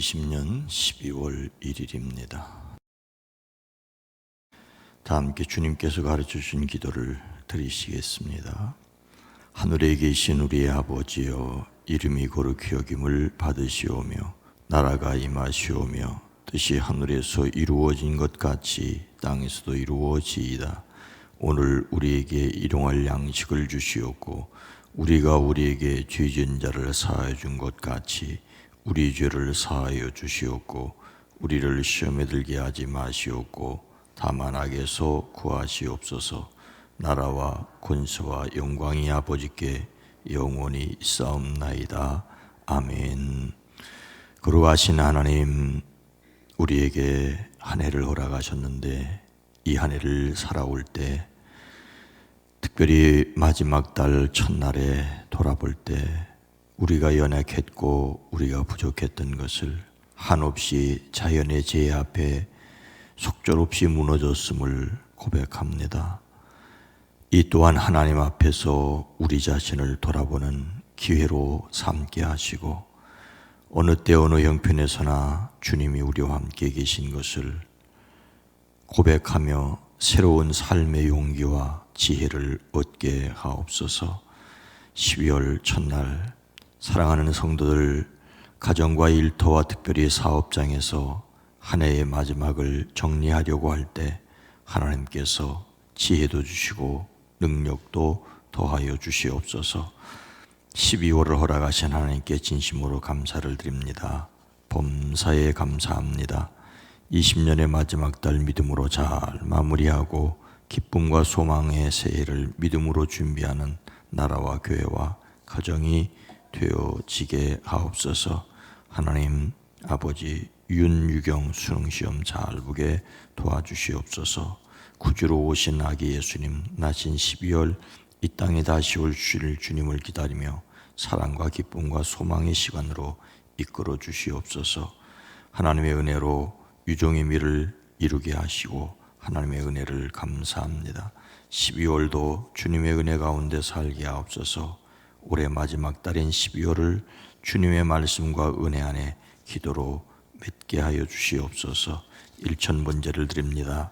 2020년 12월 1일입니다. 다 함께 주님께서 가르쳐 주신 기도를 드리시겠습니다. 하늘에 계신 우리의 아버지여 이름이 거룩히 여김을 받으시오며 나라가 임하시오며 뜻이 하늘에서 이루어진 것 같이 땅에서도 이루어지이다. 오늘 우리에게 일용할 양식을 주시옵고 우리가 우리에게 죄진 자를 사하여 준 것 같이 우리 죄를 사하여 주시옵고 우리를 시험에 들게 하지 마시옵고 다만 악에서 구하시옵소서. 나라와 권세와 영광이 아버지께 영원히 있사옵나이다. 아멘. 그러하신 하나님 우리에게 한 해를 허락하셨는데 이 한 해를 살아올 때 특별히 마지막 달 첫날에 돌아볼 때 우리가 연약했고 우리가 부족했던 것을 한없이 자연의 재해 앞에 속절없이 무너졌음을 고백합니다. 이 또한 하나님 앞에서 우리 자신을 돌아보는 기회로 삼게 하시고 어느 때 어느 형편에서나 주님이 우리와 함께 계신 것을 고백하며 새로운 삶의 용기와 지혜를 얻게 하옵소서 12월 첫날 사랑하는 성도들 가정과 일터와 특별히 사업장에서 한 해의 마지막을 정리하려고 할 때 하나님께서 지혜도 주시고 능력도 더하여 주시옵소서 12월을 허락하신 하나님께 진심으로 감사를 드립니다. 범사에 감사합니다. 20년의 마지막 달 믿음으로 잘 마무리하고 기쁨과 소망의 새해를 믿음으로 준비하는 나라와 교회와 가정이 되어지게 하옵소서 하나님 아버지 윤유경 수능시험 잘 보게 도와주시옵소서 구주로 오신 아기 예수님 나신 12월 이 땅에 다시 올 주님을 기다리며 사랑과 기쁨과 소망의 시간으로 이끌어 주시옵소서 하나님의 은혜로 유종의 미를 이루게 하시고 하나님의 은혜를 감사합니다. 12월도 주님의 은혜 가운데 살게 하옵소서. 올해 마지막 달인 12월을 주님의 말씀과 은혜 안에 기도로 맺게 하여 주시옵소서. 일천 번제를 드립니다.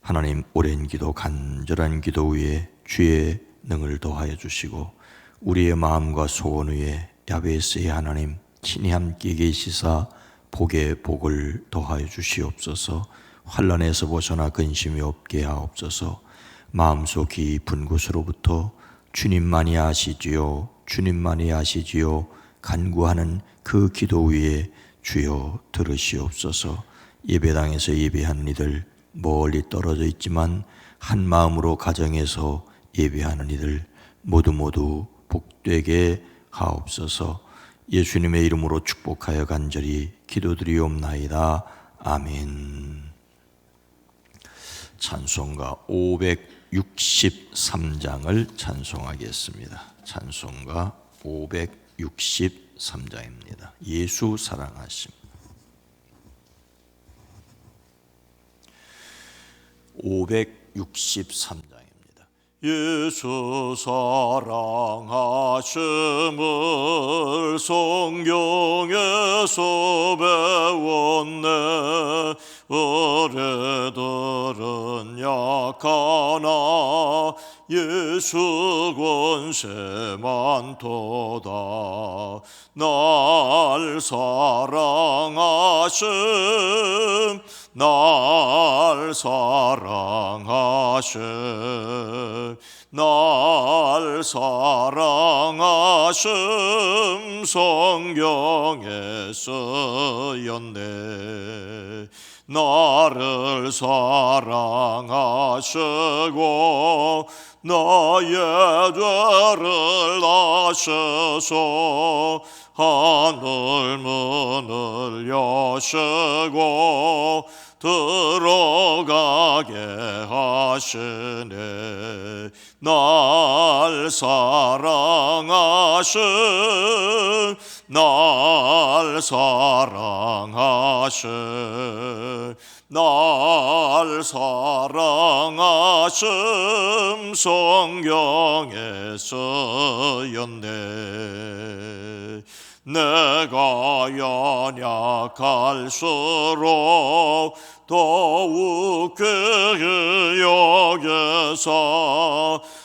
하나님 오랜 기도 간절한 기도 위에 주의 능을 더하여 주시고 우리의 마음과 소원 위에 야베스의 하나님 친히 함께 계시사 복의 복을 더하여 주시옵소서. 환란에서 벗어나 근심이 없게 하옵소서. 마음속 깊은 곳으로부터 주님만이 아시지요. 주님만이 아시지요. 간구하는 그 기도 위에 주여 들으시옵소서. 예배당에서 예배하는 이들 멀리 떨어져 있지만 한 마음으로 가정에서 예배하는 이들 모두 모두 복되게 하옵소서. 예수님의 이름으로 축복하여 간절히 기도드리옵나이다. 아멘. 찬송가 563장을 찬송하겠습니다. 찬송가 563장입니다. 예수 사랑하심. 563장입니다. 예수 사랑하심을 성경에서 배웠네 어뢰들은 약하나 예수 권세만 도다. 날 사랑하심 날 사랑하심 날 사랑하심 성경에 쓰였네 나를 사랑하시고 나의 죄를 아셔서 하늘 문을 여시고 들어가게 하시네. 날 사랑하신 날 사랑하신 날 사랑하심 성경에 쓰였네. 내가 연약할수록 더욱 그의 여기서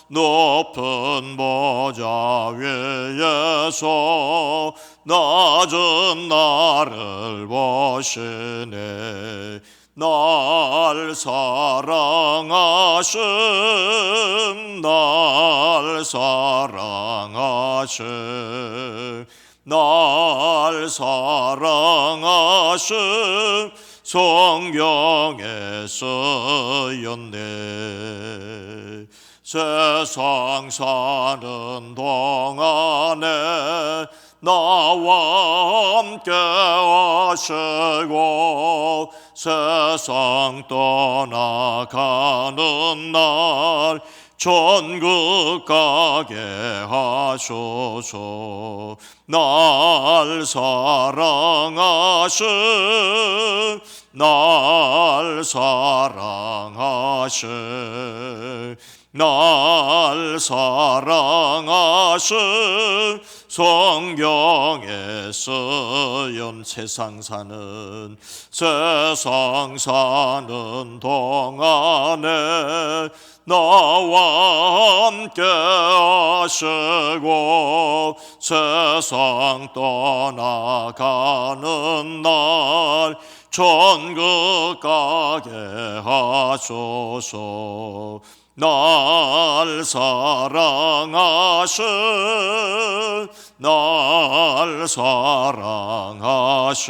높은 보좌 위에서 낮은 나를 보시네 날 사랑하심 날 사랑하심 날 사랑하심 성경에 쓰였네. 세상 사는 동안에 나와 함께 하시고 세상 떠나가는 날 천국 가게 하소서. 날 사랑하신 날 사랑하신 날 사랑하신 성경에 쓰연 세상 사는 세상 사는 동안에 나와 함께 하시고 세상 떠나가는 날 천국 가게 하소서 날 사랑하신 날 사랑하신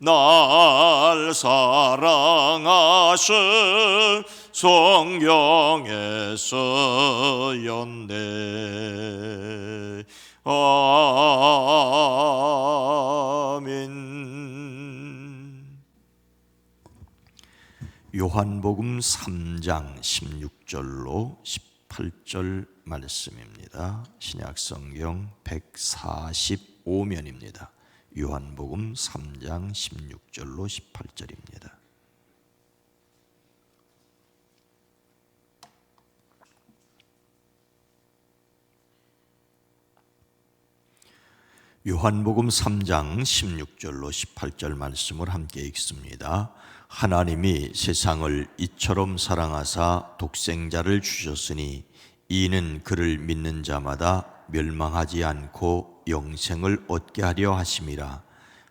날 사랑하신 성경에 쓰였네. 아멘 요한복음 3장 16절로 18절 말씀입니다. 신약 성경 145면입니다. 요한복음 3장 16절로 18절입니다. 요한복음 3장 16절로 18절 말씀을 함께 읽습니다. 하나님이 세상을 이처럼 사랑하사 독생자를 주셨으니 이는 그를 믿는 자마다 멸망하지 않고 영생을 얻게 하려 하심이라.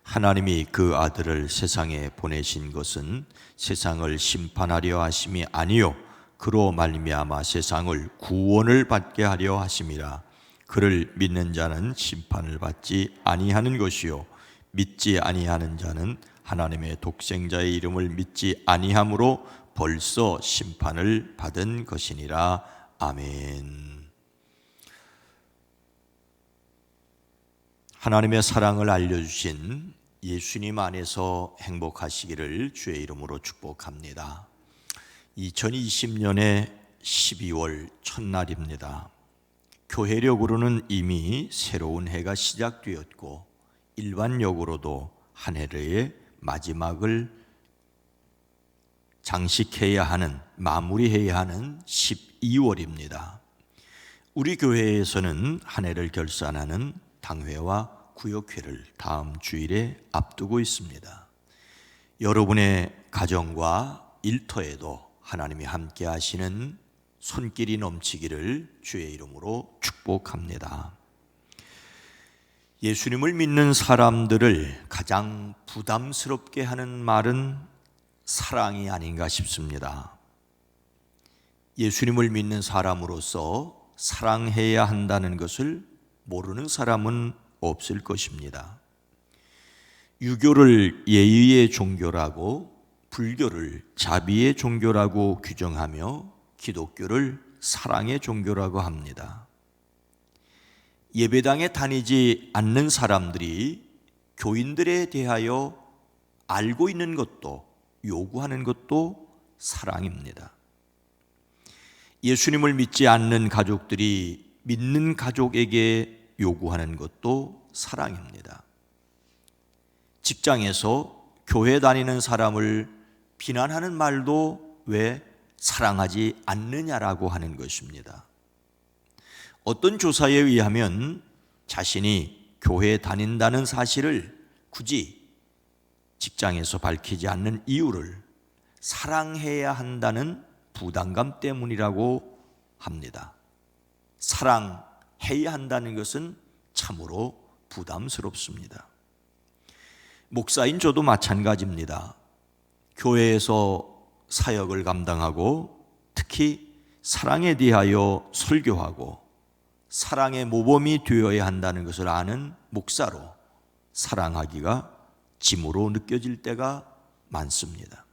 하나님이 그 아들을 세상에 보내신 것은 세상을 심판하려 하심이 아니요 그로 말미암아 세상을 구원을 받게 하려 하심이라. 그를 믿는 자는 심판을 받지 아니하는 것이요 믿지 아니하는 자는 하나님의 독생자의 이름을 믿지 아니함으로 벌써 심판을 받은 것이니라 아멘. 하나님의 사랑을 알려주신 예수님 안에서 행복하시기를 주의 이름으로 축복합니다. 2020년의 12월 첫날입니다. 교회력으로는 이미 새로운 해가 시작되었고 일반력으로도 한 해의 마지막을 장식해야 하는 마무리해야 하는 12월입니다. 우리 교회에서는 한 해를 결산하는 당회와 구역회를 다음 주일에 앞두고 있습니다. 여러분의 가정과 일터에도 하나님이 함께 하시는 손길이 넘치기를 주의 이름으로 축복합니다. 예수님을 믿는 사람들을 가장 부담스럽게 하는 말은 사랑이 아닌가 싶습니다. 예수님을 믿는 사람으로서 사랑해야 한다는 것을 모르는 사람은 없을 것입니다. 유교를 예의의 종교라고 불교를 자비의 종교라고 규정하며 기독교를 사랑의 종교라고 합니다. 예배당에 다니지 않는 사람들이 교인들에 대하여 알고 있는 것도 요구하는 것도 사랑입니다. 예수님을 믿지 않는 가족들이 믿는 가족에게 요구하는 것도 사랑입니다. 직장에서 교회 다니는 사람을 비난하는 말도 왜 사랑하지 않느냐라고 하는 것입니다. 어떤 조사에 의하면 자신이 교회에 다닌다는 사실을 굳이 직장에서 밝히지 않는 이유를 사랑해야 한다는 부담감 때문이라고 합니다. 사랑해야 한다는 것은 참으로 부담스럽습니다. 목사인 저도 마찬가지입니다. 교회에서 사역을 감당하고 특히 사랑에 대하여 설교하고 사랑의 모범이 되어야 한다는 것을 아는 목사로 사랑하기가 짐으로 느껴질 때가 많습니다.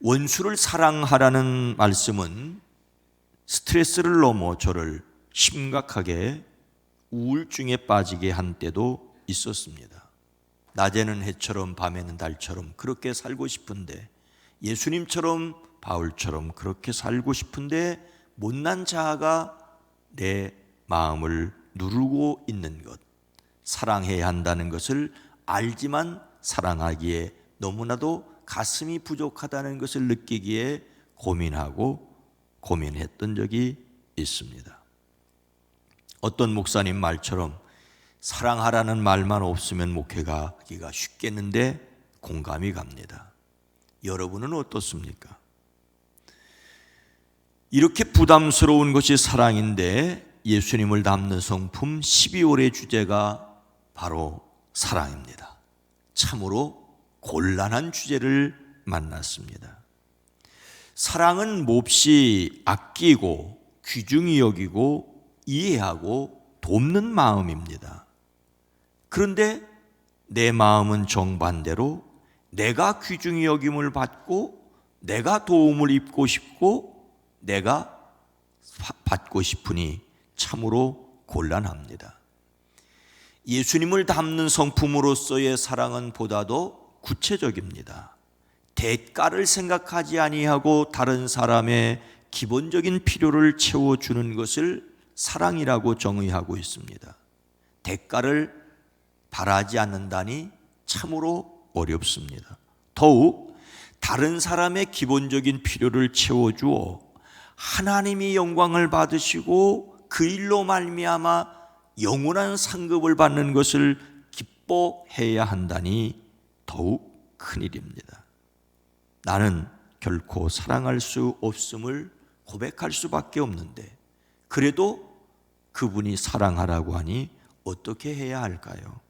원수를 사랑하라는 말씀은 스트레스를 넘어 저를 심각하게 우울증에 빠지게 한 때도 있었습니다. 낮에는 해처럼 밤에는 달처럼 그렇게 살고 싶은데 예수님처럼 바울처럼 그렇게 살고 싶은데 못난 자아가 내 마음을 누르고 있는 것, 사랑해야 한다는 것을 알지만 사랑하기에 너무나도 가슴이 부족하다는 것을 느끼기에 고민하고 고민했던 적이 있습니다. 어떤 목사님 말처럼 사랑하라는 말만 없으면 목회가 하기가 쉽겠는데 공감이 갑니다. 여러분은 어떻습니까? 이렇게 부담스러운 것이 사랑인데 예수님을 담는 성품 12월의 주제가 바로 사랑입니다. 참으로 곤란한 주제를 만났습니다. 사랑은 몹시 아끼고 귀중히 여기고 이해하고 돕는 마음입니다. 그런데 내 마음은 정반대로 내가 귀중히 여김을 받고 내가 도움을 입고 싶고 내가 받고 싶으니 참으로 곤란합니다. 예수님을 담는 성품으로서의 사랑은 보다도 구체적입니다. 대가를 생각하지 아니하고 다른 사람의 기본적인 필요를 채워주는 것을 사랑이라고 정의하고 있습니다. 대가를 바라지 않는다니 참으로 어렵습니다. 더욱 다른 사람의 기본적인 필요를 채워주어 하나님이 영광을 받으시고 그 일로 말미암아 영원한 상급을 받는 것을 기뻐해야 한다니 더욱 큰 일입니다. 나는 결코 사랑할 수 없음을 고백할 수밖에 없는데 그래도 그분이 사랑하라고 하니 어떻게 해야 할까요?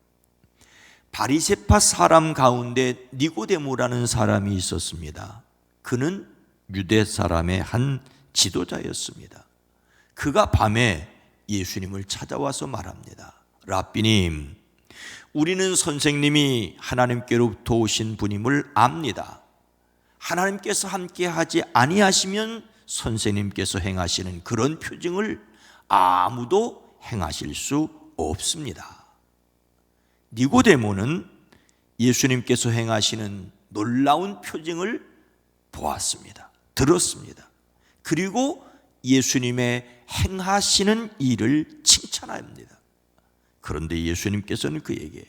바리세파 사람 가운데 니고데모라는 사람이 있었습니다. 그는 유대 사람의 한 지도자였습니다. 그가 밤에 예수님을 찾아와서 말합니다. 라비님, 우리는 선생님이 하나님께로부터 오신 분임을 압니다. 하나님께서 함께 하지 아니하시면 선생님께서 행하시는 그런 표징을 아무도 행하실 수 없습니다. 니고데모는 예수님께서 행하시는 놀라운 표징을 보았습니다. 들었습니다. 그리고 예수님의 행하시는 일을 칭찬합니다. 그런데 예수님께서는 그에게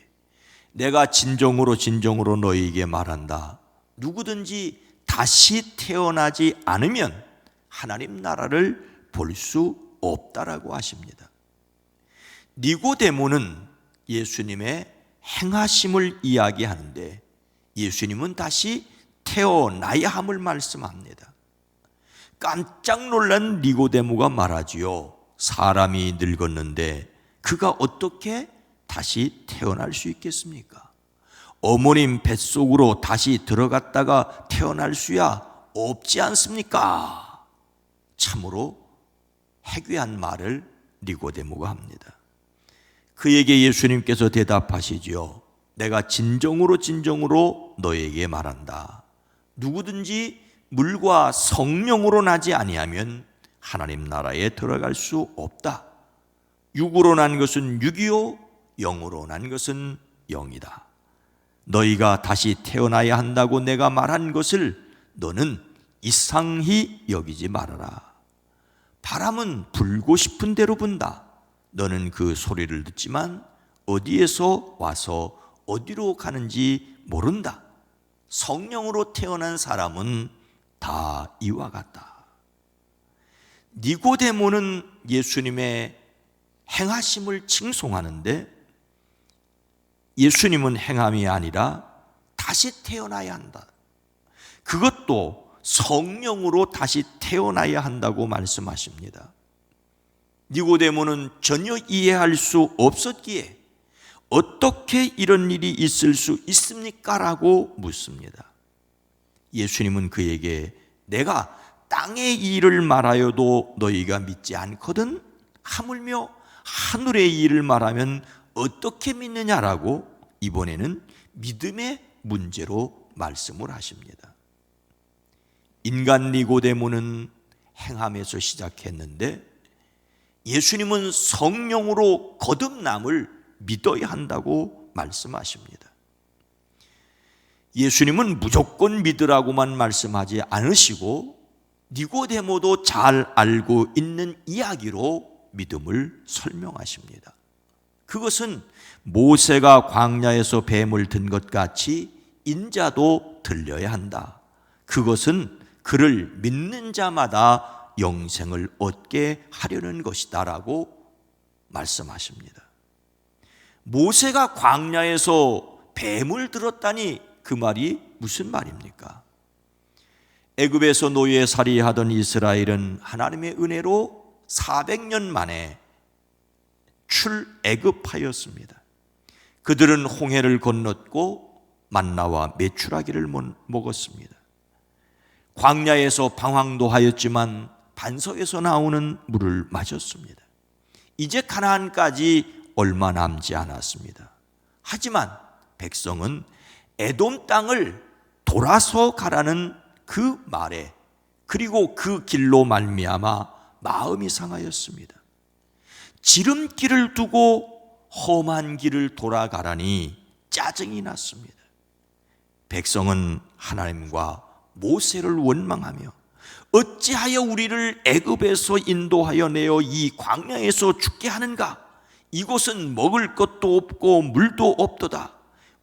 내가 진정으로 진정으로 너희에게 말한다. 누구든지 다시 태어나지 않으면 하나님 나라를 볼 수 없다라고 하십니다. 니고데모는 예수님의 행하심을 이야기하는데 예수님은 다시 태어나야 함을 말씀합니다. 깜짝 놀란 니고데모가 말하지요. 사람이 늙었는데 그가 어떻게 다시 태어날 수 있겠습니까? 어머님 뱃속으로 다시 들어갔다가 태어날 수야 없지 않습니까? 참으로 해괴한 말을 니고데모가 합니다. 그에게 예수님께서 대답하시지요. 내가 진정으로 진정으로 너에게 말한다. 누구든지 물과 성령으로 나지 아니하면 하나님 나라에 들어갈 수 없다. 육으로 난 것은 육이요 영으로 난 것은 영이다. 너희가 다시 태어나야 한다고 내가 말한 것을 너는 이상히 여기지 말아라. 바람은 불고 싶은 대로 분다. 너는 그 소리를 듣지만 어디에서 와서 어디로 가는지 모른다. 성령으로 태어난 사람은 다 이와 같다. 니고데모는 예수님의 행하심을 칭송하는데 예수님은 행함이 아니라 다시 태어나야 한다. 그것도 성령으로 다시 태어나야 한다고 말씀하십니다. 니고데모는 전혀 이해할 수 없었기에 어떻게 이런 일이 있을 수 있습니까? 라고 묻습니다. 예수님은 그에게 내가 땅의 일을 말하여도 너희가 믿지 않거든 하물며 하늘의 일을 말하면 어떻게 믿느냐라고 이번에는 믿음의 문제로 말씀을 하십니다. 인간 니고데모는 행함에서 시작했는데 예수님은 성령으로 거듭남을 믿어야 한다고 말씀하십니다. 예수님은 무조건 믿으라고만 말씀하지 않으시고 니고데모도 잘 알고 있는 이야기로 믿음을 설명하십니다. 그것은 모세가 광야에서 뱀을 든 것 같이 인자도 들려야 한다. 그것은 그를 믿는 자마다 영생을 얻게 하려는 것이다라고 말씀하십니다. 모세가 광야에서 뱀을 들었다니 그 말이 무슨 말입니까? 애굽에서 노예 살이 하던 이스라엘은 하나님의 은혜로 400년 만에 출애굽하였습니다. 그들은 홍해를 건넜고 만나와 메추라기를 먹었습니다. 광야에서 방황도 하였지만 반석에서 나오는 물을 마셨습니다. 이제 가나안까지 얼마 남지 않았습니다. 하지만 백성은 에돔 땅을 돌아서 가라는 그 말에 그리고 그 길로 말미암아 마음이 상하였습니다. 지름길을 두고 험한 길을 돌아가라니 짜증이 났습니다. 백성은 하나님과 모세를 원망하며 어찌하여 우리를 애굽에서 인도하여 내어 이 광야에서 죽게 하는가? 이곳은 먹을 것도 없고 물도 없도다.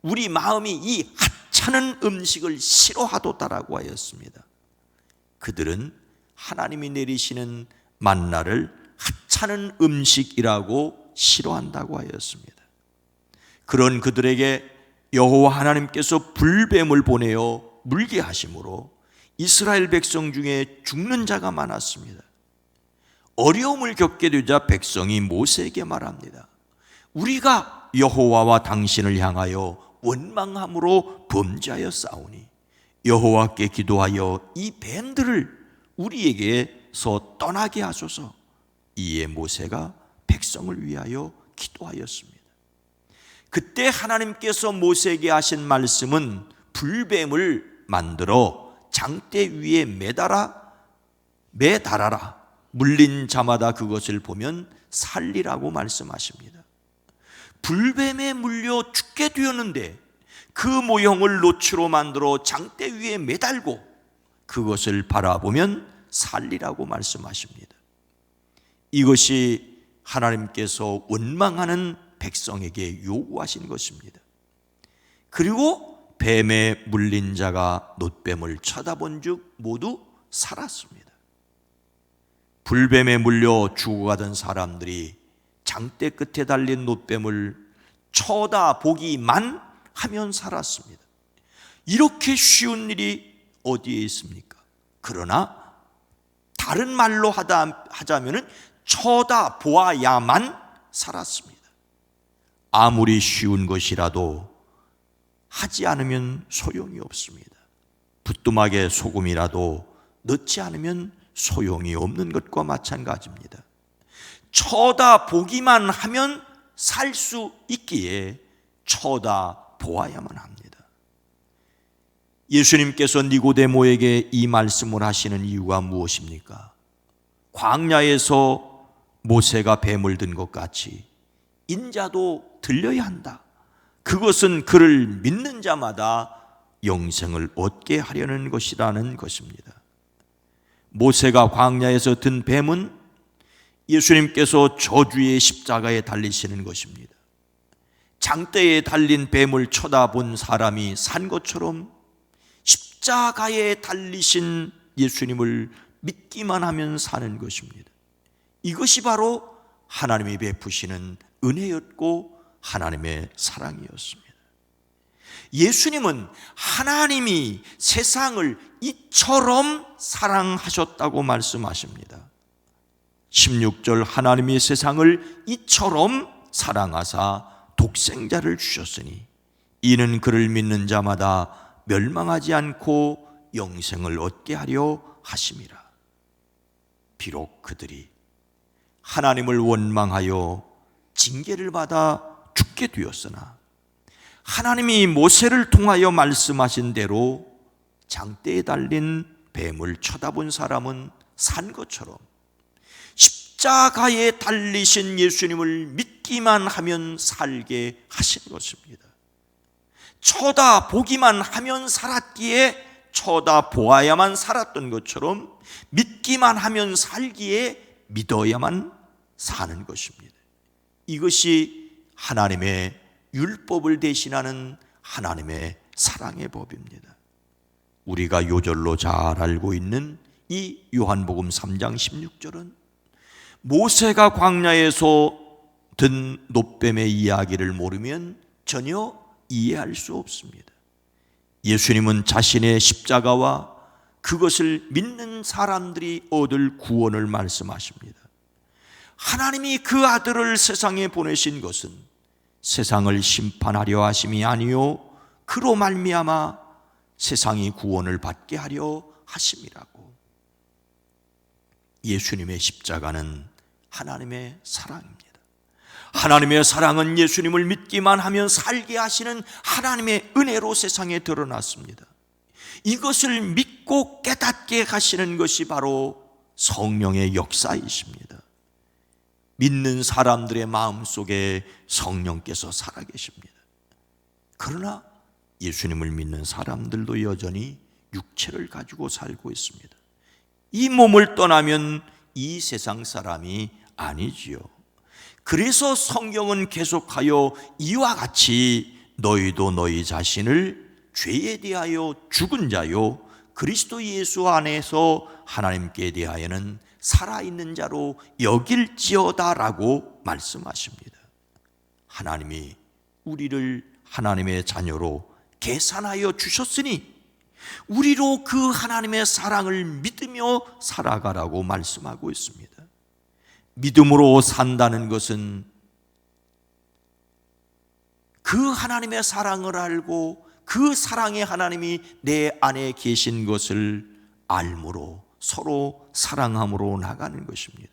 우리 마음이 이 하찮은 음식을 싫어하도다라고 하였습니다. 그들은 하나님이 내리시는 만나를 하찮은 음식이라고 싫어한다고 하였습니다. 그런 그들에게 여호와 하나님께서 불뱀을 보내어 물게 하심으로 이스라엘 백성 중에 죽는 자가 많았습니다. 어려움을 겪게 되자 백성이 모세에게 말합니다. 우리가 여호와와 당신을 향하여 원망함으로 범죄하여 싸우니 여호와께 기도하여 이 뱀들을 우리에게서 떠나게 하소서. 이에 모세가 백성을 위하여 기도하였습니다. 그때 하나님께서 모세에게 하신 말씀은 불뱀을 만들어 장대 위에 매달아 매달아라 물린 자마다 그것을 보면 살리라고 말씀하십니다. 불뱀에 물려 죽게 되었는데 그 모형을 노추로 만들어 장대 위에 매달고 그것을 바라보면 살리라고 말씀하십니다. 이것이 하나님께서 원망하는 백성에게 요구하신 것입니다. 그리고 뱀에 물린 자가 놋뱀을 쳐다본 즉 모두 살았습니다. 불뱀에 물려 죽어가던 사람들이 장대 끝에 달린 놋뱀을 쳐다보기만 하면 살았습니다. 이렇게 쉬운 일이 어디에 있습니까? 그러나 다른 말로 하다, 하자면은 쳐다보아야만 살았습니다. 아무리 쉬운 것이라도 하지 않으면 소용이 없습니다. 부뚜막에 소금이라도 넣지 않으면 소용이 없는 것과 마찬가지입니다. 쳐다보기만 하면 살 수 있기에 쳐다보아야만 합니다. 예수님께서 니고데모에게 이 말씀을 하시는 이유가 무엇입니까? 광야에서 모세가 뱀을 든 것 같이 인자도 들려야 한다. 그것은 그를 믿는 자마다 영생을 얻게 하려는 것이라는 것입니다. 모세가 광야에서 든 뱀은 예수님께서 저주의 십자가에 달리시는 것입니다. 장대에 달린 뱀을 쳐다본 사람이 산 것처럼 십자가에 달리신 예수님을 믿기만 하면 사는 것입니다. 이것이 바로 하나님이 베푸시는 은혜였고 하나님의 사랑이었습니다. 예수님은 하나님이 세상을 이처럼 사랑하셨다고 말씀하십니다. 16절 하나님이 세상을 이처럼 사랑하사 독생자를 주셨으니 이는 그를 믿는 자마다 멸망하지 않고 영생을 얻게 하려 하심이라. 비록 그들이 하나님을 원망하여 징계를 받아 죽게 되었으나 하나님이 모세를 통하여 말씀하신 대로 장대에 달린 뱀을 쳐다본 사람은 산 것처럼 십자가에 달리신 예수님을 믿기만 하면 살게 하신 것입니다. 쳐다보기만 하면 살았기에 쳐다보아야만 살았던 것처럼 믿기만 하면 살기에 믿어야만 사는 것입니다. 이것이 하나님의 율법을 대신하는 하나님의 사랑의 법입니다. 우리가 요절로 잘 알고 있는 이 요한복음 3장 16절은 모세가 광야에서 든 노뱀의 이야기를 모르면 전혀 이해할 수 없습니다. 예수님은 자신의 십자가와 그것을 믿는 사람들이 얻을 구원을 말씀하십니다. 하나님이 그 아들을 세상에 보내신 것은 세상을 심판하려 하심이 아니요 그로 말미암아 세상이 구원을 받게 하려 하심이라고. 예수님의 십자가는 하나님의 사랑입니다. 하나님의 사랑은 예수님을 믿기만 하면 살게 하시는 하나님의 은혜로 세상에 드러났습니다. 이것을 믿고 깨닫게 하시는 것이 바로 성령의 역사이십니다. 믿는 사람들의 마음 속에 성령께서 살아계십니다. 그러나 예수님을 믿는 사람들도 여전히 육체를 가지고 살고 있습니다. 이 몸을 떠나면 이 세상 사람이 아니지요. 그래서 성경은 계속하여 이와 같이 너희도 너희 자신을 죄에 대하여 죽은 자요 그리스도 예수 안에서 하나님께 대하여는 살아있는 자로 여길지어다라고 말씀하십니다. 하나님이 우리를 하나님의 자녀로 계산하여 주셨으니 우리로 그 하나님의 사랑을 믿으며 살아가라고 말씀하고 있습니다. 믿음으로 산다는 것은 그 하나님의 사랑을 알고 그 사랑의 하나님이 내 안에 계신 것을 알므로 서로 사랑함으로 나가는 것입니다.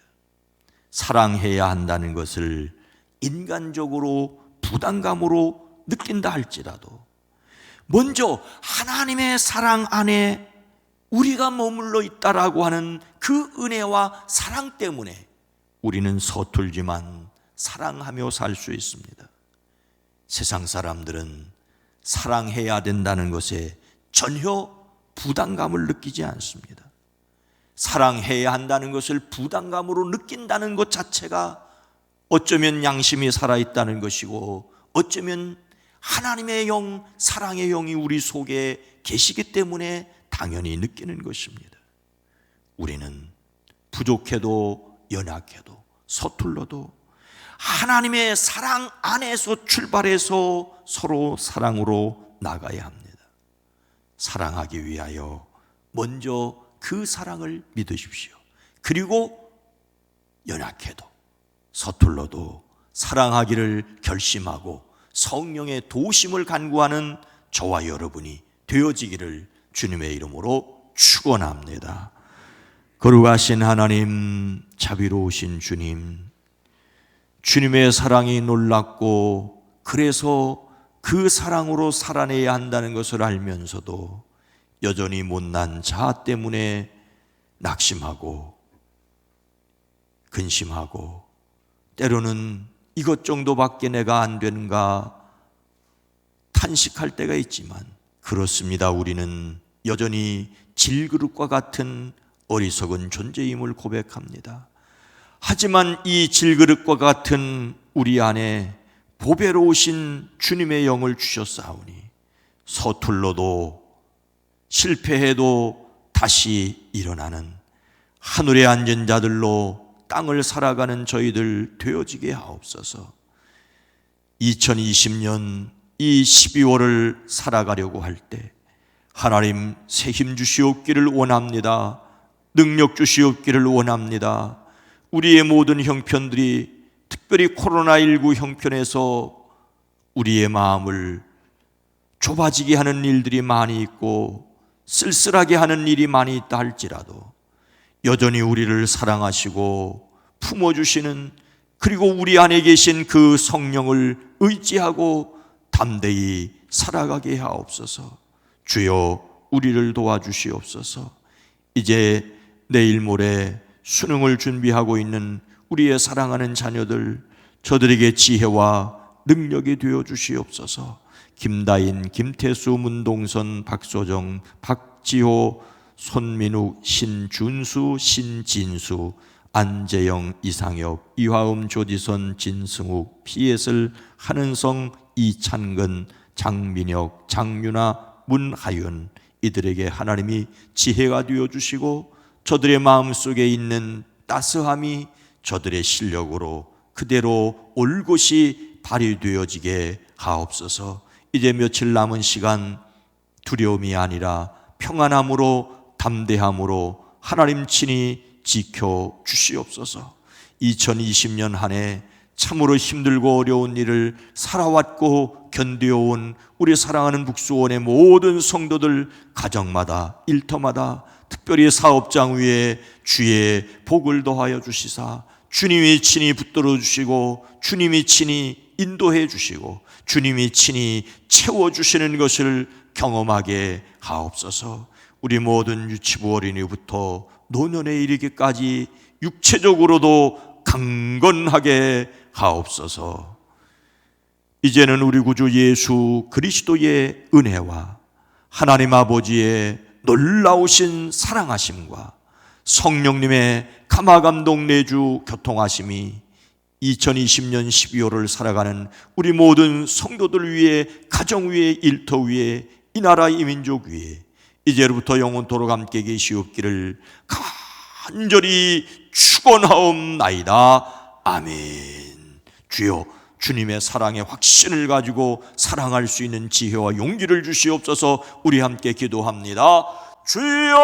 사랑해야 한다는 것을 인간적으로 부담감으로 느낀다 할지라도 먼저 하나님의 사랑 안에 우리가 머물러 있다라고 하는 그 은혜와 사랑 때문에 우리는 서툴지만 사랑하며 살 수 있습니다. 세상 사람들은 사랑해야 된다는 것에 전혀 부담감을 느끼지 않습니다. 사랑해야 한다는 것을 부담감으로 느낀다는 것 자체가 어쩌면 양심이 살아있다는 것이고 어쩌면 하나님의 영, 사랑의 영이 우리 속에 계시기 때문에 당연히 느끼는 것입니다. 우리는 부족해도 연약해도 서툴러도 하나님의 사랑 안에서 출발해서 서로 사랑으로 나가야 합니다. 사랑하기 위하여 먼저 그 사랑을 믿으십시오. 그리고 연약해도 서툴러도 사랑하기를 결심하고 성령의 도심을 간구하는 저와 여러분이 되어지기를 주님의 이름으로 축원합니다. 거룩하신 하나님, 자비로우신 주님, 주님의 사랑이 놀랍고 그래서 그 사랑으로 살아내야 한다는 것을 알면서도 여전히 못난 자아 때문에 낙심하고 근심하고 때로는 이것 정도밖에 내가 안 되는가 탄식할 때가 있지만 그렇습니다. 우리는 여전히 질그릇과 같은 어리석은 존재임을 고백합니다. 하지만 이 질그릇과 같은 우리 안에 보배로우신 주님의 영을 주셨사오니 서툴러도 실패해도 다시 일어나는 하늘에 앉은 자들로 땅을 살아가는 저희들 되어지게 하옵소서. 2020년 이 12월을 살아가려고 할 때 하나님 새 힘 주시옵기를 원합니다. 능력 주시옵기를 원합니다. 우리의 모든 형편들이 특별히 코로나19 형편에서 우리의 마음을 좁아지게 하는 일들이 많이 있고 쓸쓸하게 하는 일이 많이 있다 할지라도 여전히 우리를 사랑하시고 품어주시는 그리고 우리 안에 계신 그 성령을 의지하고 담대히 살아가게 하옵소서. 주여 우리를 도와주시옵소서. 이제 내일 모레 수능을 준비하고 있는 우리의 사랑하는 자녀들 저들에게 지혜와 능력이 되어 주시옵소서. 김다인, 김태수, 문동선, 박소정, 박지호, 손민욱, 신준수, 신진수, 안재영, 이상혁, 이화음, 조지선, 진승욱, 피예슬, 한은성, 이찬근, 장민혁, 장윤아, 문하윤 이들에게 하나님이 지혜가 되어 주시고 저들의 마음 속에 있는 따스함이 저들의 실력으로 그대로 올곧이 발휘되어지게 하옵소서. 이제 며칠 남은 시간 두려움이 아니라 평안함으로 담대함으로 하나님 친히 지켜 주시옵소서. 2020년 한 해 참으로 힘들고 어려운 일을 살아왔고 견뎌온 우리 사랑하는 북수원의 모든 성도들 가정마다 일터마다 특별히 사업장 위에 주의 복을 더하여 주시사 주님이 친히 붙들어 주시고 주님이 친히 인도해 주시고 주님이 친히 채워 주시는 것을 경험하게 하옵소서. 우리 모든 유치부 어린이부터 노년에 이르기까지 육체적으로도 강건하게 하옵소서. 이제는 우리 구주 예수 그리스도의 은혜와 하나님 아버지의 놀라우신 사랑하심과 성령님의 감화감동 내주 교통하심이 2020년 12월을 살아가는 우리 모든 성도들 위해 가정 위에 일터 위에 이 나라 이 민족 위에 이제로부터 영원토록 함께 계시옵기를 간절히 축원하옵나이다. 아멘. 주여 주님의 사랑의 확신을 가지고 사랑할 수 있는 지혜와 용기를 주시옵소서 우리 함께 기도합니다. 주여